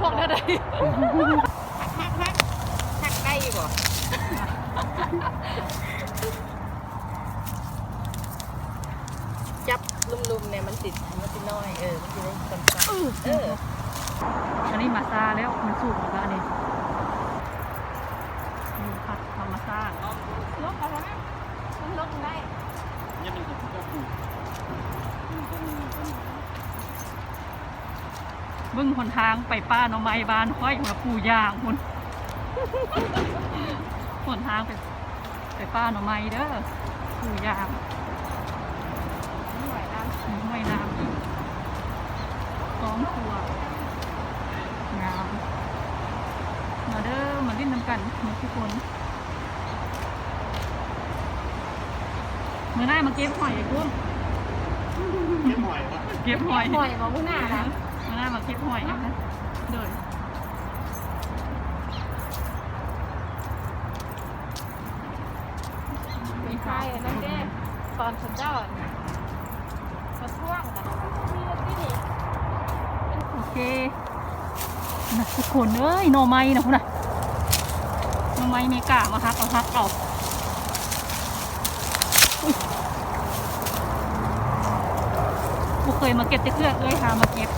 พวกนั้นได้ฮักฮักฮักได้บ่จับลุมๆเนี่ยมันติดมันติดน้อยเออมันจะได้กำกับเอออันนี้มาซาแล้วมันสูงแล้วอันนี้นี่ผัดทำมาซาลบเอาไว้มันลบได้เบึ้งหนทางไปป้าหน่อไม้บ้านค่อยมาปูยางคุณหนทางไปไปป้าหน่อไม้เด้อปูยางไม่ไหวแล้วมีห้วยน้ำอีกสองตัวงามมาเด้อมาเล่นน้ำกันมาทุกคนเมื่อหน้ามาเก็บหอยไอ้กุ้งเก็บหอยวะเก็บหอยปล่อยมาพุ่งหน้านะเมื่อ หน้ามาเก็บหอยนะคะเดินมีใครนั่นเด้ตอนฉันเจ้ามาท่วงกันที่ที่นี่โอเคนะทุกคนเอ้ยหน่อไม้นะคุณน่ะหน่อไม้เมกามาฮักเอาฮักเอาบุเคยมาเก็บต่เครือเอ้ยหามาเก็บ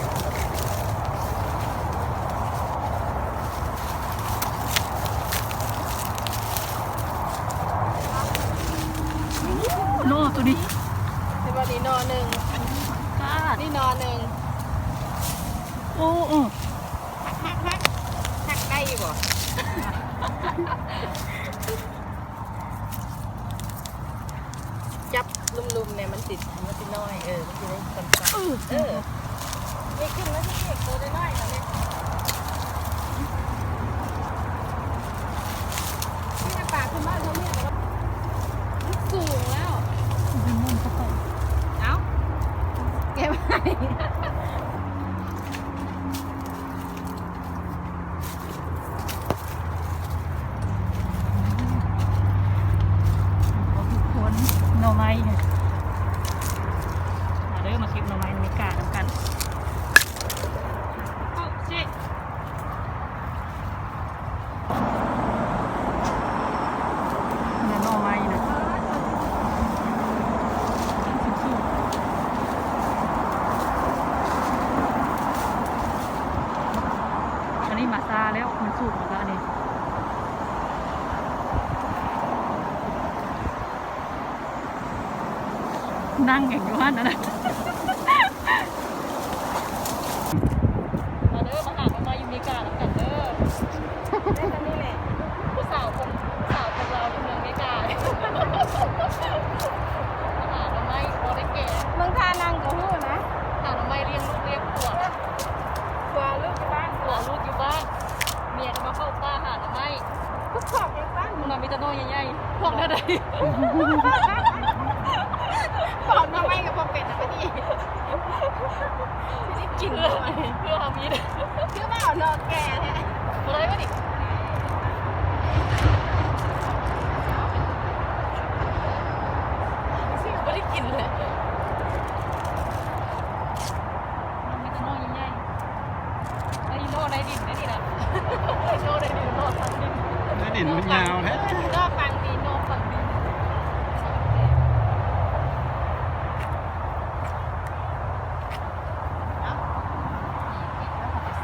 โน่ตัวนี้ ในวันนี้นอนหนึ่งกาดนี่นอนหนึ่งโอ้โอ้ฮักฮักฮักฮักได้บ่จับลุมๆเนี่ยมันติดมันติดน้อยเออมันจะได้กำกับเออนี่ขึ้นแล้วที่เด็กตัวน้อยๆตอนนี้นี่ในป่าขึ้นบ้านเขาเนี่ยแต่ว่ามันสูงแล้ว เป็นมันกระต่าย เอ้าเก็บไว้ ทุกคน หน่อไม้เนี่ยมาเด้อมาเก็บหน่อไม้ในกาดกันโอ้เจ๊เนี่ยหน่อไม้นะสูงๆอันนี้มาซาแล้วมันสูงแล้วก็อันนี้ นั่งอย่างอยู่ฮั่นนะนะมาเด้อมาหามามาอยู่อเมริกาแล้วกันเด้อได้ตอนนี้แหละผู้สาวคนผู้สาวคนเราอยู่เมืองอเมริกามาหาทำไมโอได้แก่เมืองท่านั่งกับหู้นะหาทำไมเลี้ยงลูกเลี้ยงผัวกลัวลูกที่บ้านผัวลูกอยู่บ้านเมียก็มาเข้าป้าหาทำไมทุกขอบยังบ้านมึงน่ะมีแต่น้อยใหญ่ๆพวกนั้นได้ ปอดมาไม่กับปอเป็ดนะพี่ที่ได้กิน เพื่ เล อย เพื่อเอามีด คือว่าเอานอนแก่แท้ อะไรวะนี่ไม่ได้กินเลยมันมีแต่น้อยใหญ่ๆไอ้โน่ในดินนี่นี่นะโน่ในดินโน่ทันดิน ได้ดินมันยาวแท้ฟังดี โน่ฝั่งดินส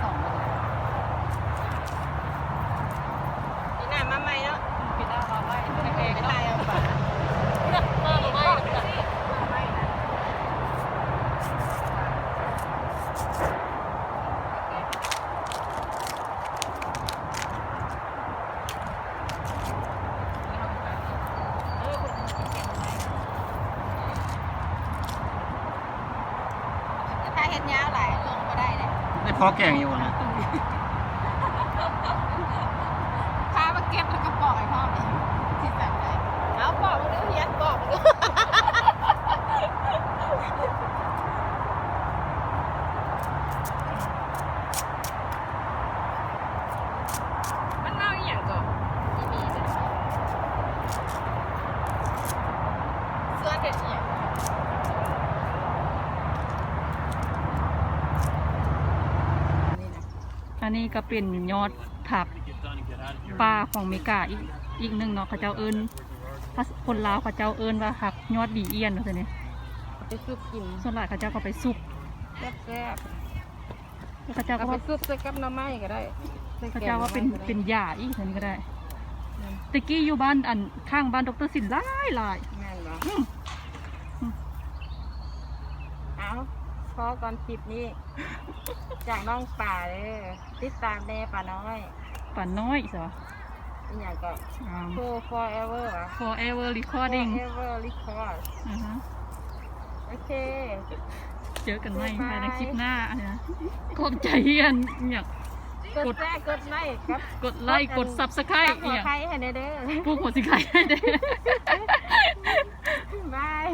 องเลย นี่น่ามาใหม่เนาะ ปิดหน้ามาไว้ ไม่ แพงๆ ตา เนาะ ยเอาป่ะ มามาไว้ มาใหม่นะ เออคนกินแกงไว้ ถ้า เห็นยาวหลายลงก็ได้เลย ได้พอแกงอยู่นะ พามาเก็บแล้วก็ปอกไอ้พ่อไปที่สั่งได้เอาปอกมันก็เฮียนปอกมันก็มันเมาอีหยังก่อนอีมีเนี่ยเสื้อเด็ดอีหยังน อันนี้ก็เป็นยอดผักปลาของเมกาอีกอีกหนึ่งเนาะเขาเจ้าเอิญถ้าคนลาวเขาเจ้าเอิญว่าผักยอดดีเอียนเนาะตัวนี้ไปซุปกินส่วนหลายเขาเจ้าก็ไปซุปแซ่บแล้วเขาๆเจ้าเอาก็ไปว่าซุปใส่กับหน้ำไม้ก็ได้ใส่เขาแกงเจ้าว่าเป็นหอไม้ก็ได้เป็นยาอีกตัวนี้ก็ได้ตะกี้อยู่บ้านอันข้างบ้านดรสินหลายหลาย แม่นบ่อืม พอก่อนคลิปนี้ จากน้องป่าเลยติดตามแม่ป่าน้อยป่าน้อยสิวะอีกอย่างก็ for forever forever recording forever record โอเค เจอกันใหม่ในคลิปหน้าขอบใจเฮียนอยากกดแรกกดไลค์ครับกดไลค์กดซับสไครต์เนี่ยให้เด้อพวกหัวสิไข่ให้เด้อบาย